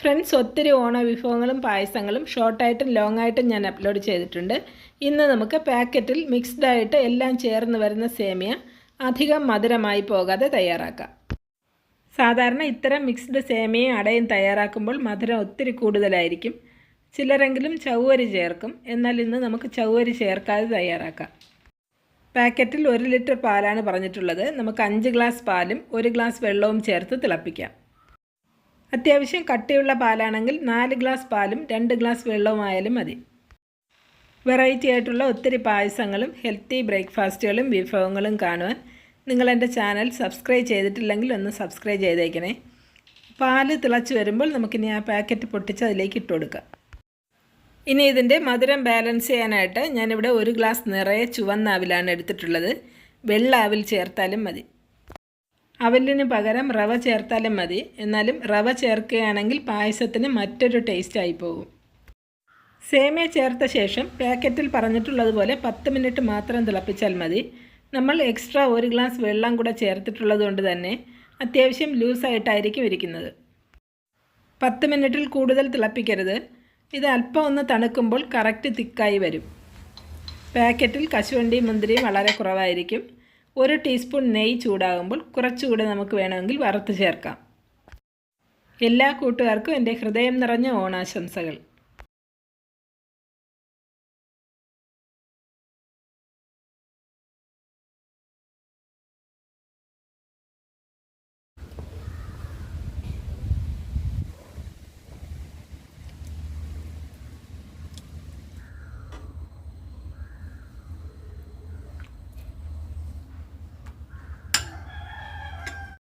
Friends ഒത്തിരി ഓണ വിഭവങ്ങളും പായസങ്ങളും ഷോർട്ടായിട്ടും ലോങ് ആയിട്ടും ഞാൻ അപ്ലോഡ് ചെയ്തിട്ടുണ്ട്. ഇന്ന് നമുക്ക് പാക്കറ്റിൽ മിക്സ്ഡായിട്ട് എല്ലാം ചേർന്ന് വരുന്ന സേമിയ അധികം മധുരമായി പോകാതെ തയ്യാറാക്കാം. സാധാരണ ഇത്തരം മിക്സ്ഡ് സേമിയയും അടയും തയ്യാറാക്കുമ്പോൾ മധുരം ഒത്തിരി കൂടുതലായിരിക്കും. ചിലരെങ്കിലും ചവ്വരി ചേർക്കും. എന്നാൽ ഇന്ന് നമുക്ക് ചവ്വരി ചേർക്കാതെ തയ്യാറാക്കാം. പാക്കറ്റിൽ ഒരു ലിറ്റർ പാലാണ് പറഞ്ഞിട്ടുള്ളത്. നമുക്ക് അഞ്ച് ഗ്ലാസ് പാലും ഒരു ഗ്ലാസ് വെള്ളവും ചേർത്ത് തിളപ്പിക്കാം. അത്യാവശ്യം കട്ടിയുള്ള പാലാണെങ്കിൽ നാല് ഗ്ലാസ് പാലും രണ്ട് ഗ്ലാസ് വെള്ളവുമായാലും മതി. വെറൈറ്റി ആയിട്ടുള്ള ഒത്തിരി പായസങ്ങളും ഹെൽത്തി ബ്രേക്ക്ഫാസ്റ്റുകളും വിഭവങ്ങളും കാണുവാൻ നിങ്ങൾ എന്റെ ചാനൽ സബ്സ്ക്രൈബ് ചെയ്തിട്ടില്ലെങ്കിൽ ഒന്ന് സബ്സ്ക്രൈബ് ചെയ്തേക്കണേ. പാൽ തിളച്ച് വരുമ്പോൾ നമുക്കിനി ആ പാക്കറ്റ് പൊട്ടിച്ച് അതിലേക്ക് ഇട്ട് കൊടുക്കാം. ഇനി ഇതിന്റെ മധുരം ബാലൻസ് ചെയ്യാനായിട്ട് ഞാനിവിടെ ഒരു ഗ്ലാസ് നിറയെ ചുവന്ന അവിലാണ് എടുത്തിട്ടുള്ളത്. വെള്ള അവിൽ ചേർത്താലും മതി. അവലിന് പകരം റവ ചേർത്താലും മതി. എന്നാലും റവ ചേർക്കുകയാണെങ്കിൽ പായസത്തിന് മറ്റൊരു ടേസ്റ്റ് ആയി പോകും. സേമിയ ചേർത്ത ശേഷം പാക്കറ്റിൽ പറഞ്ഞിട്ടുള്ളതുപോലെ പത്ത് മിനിറ്റ് മാത്രം തിളപ്പിച്ചാൽ മതി. നമ്മൾ എക്സ്ട്രാ ഒരു ഗ്ലാസ് വെള്ളം കൂടെ ചേർത്തിട്ടുള്ളത് കൊണ്ട് തന്നെ അത്യാവശ്യം ലൂസായിട്ടായിരിക്കും ഇരിക്കുന്നത്. പത്ത് മിനിറ്റിൽ കൂടുതൽ തിളപ്പിക്കരുത്. ഇത് അല്പം ഒന്ന് തണുക്കുമ്പോൾ കറക്റ്റ് തിക്കായി വരും. പാക്കറ്റിൽ കശുവണ്ടിയും മുന്തിരിയും വളരെ കുറവായിരിക്കും. ഒരു ടീസ്പൂൺ നെയ്യ് ചൂടാകുമ്പോൾ കുറച്ചുകൂടെ നമുക്ക് വേണമെങ്കിൽ വറുത്ത് ചേർക്കാം. എല്ലാ കൂട്ടുകാർക്കും എന്റെ ഹൃദയം നിറഞ്ഞ ഓണാശംസകൾ.